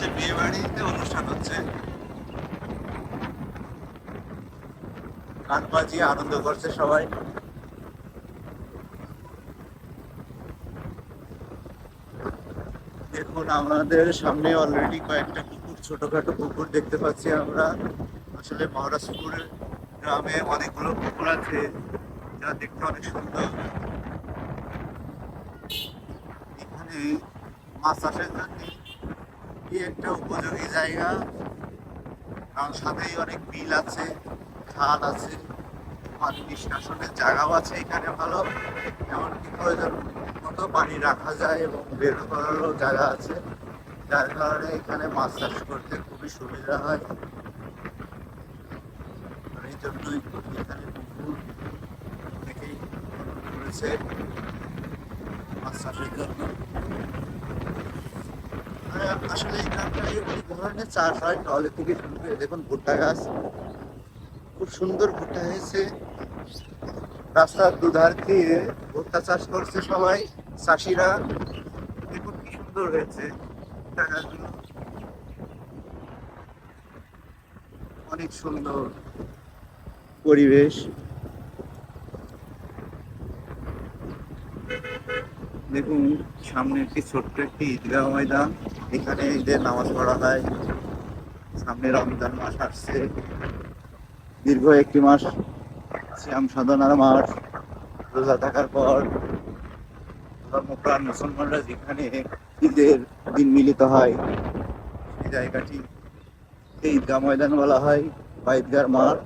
হচ্ছে বিয়ে বাড়িতে অনুষ্ঠান হচ্ছে। গান বাজিয়ে আনন্দ করছে সবাই। দেখুন, আমাদের সামনে অলরেডি কয়েকটা পুকুর, ছোটখাটো পুকুর দেখতে পাচ্ছি আমরা। আসলে মহারাজপুর গ্রামে অনেকগুলো পুকুর আছে, যা দেখতে অনেক সুন্দর। এখানে মাছ চাষের জন্য কি একটা উপযোগী জায়গা। কারণ সাথেই অনেক বিল আছে খাল আছে, পানি নিষ্কাশনের জায়গাও আছে এখানে ভালো। এমনকি প্রয়োজন মতো পানি রাখা যায় এবং বের করারও জায়গা আছে। যার কারণে এখানে মাছ চাষ করতে খুবই সুবিধা হয়। এখানে পুকুর করেছে মাছ চাষের জন্য। আসলে এখানটায় অনেক ধরনের চাষ হয় থেকে শুরু করে দেখুন ভুট্টা গাছ। খুব সুন্দর ভুট্টা হয়েছে। রাস্তার দুধার দিয়ে ভুট্টা চাষ করছে সবাই, চাষিরা। দেখুন কি সুন্দর হয়েছে ভুট্টা গাছগুলো। অনেক সুন্দর পরিবেশ। দেখুন, সামনে একটি ছোট্ট একটি ঈদগাহ ময়দান। এখানে ঈদের নামাজ পড়া হয়। সামনে রমজান মাস আসছে। দীর্ঘ একটি মাস শ্যাম সাধনার মাস রোজা থাকার পর ধর্মপ্রাণ মুসলমানরা যেখানে ঈদের দিন মিলিত হয়, সেই জায়গাটি ঈদগাহ ময়দান বলা হয়, বা ঈদগার মাঠ।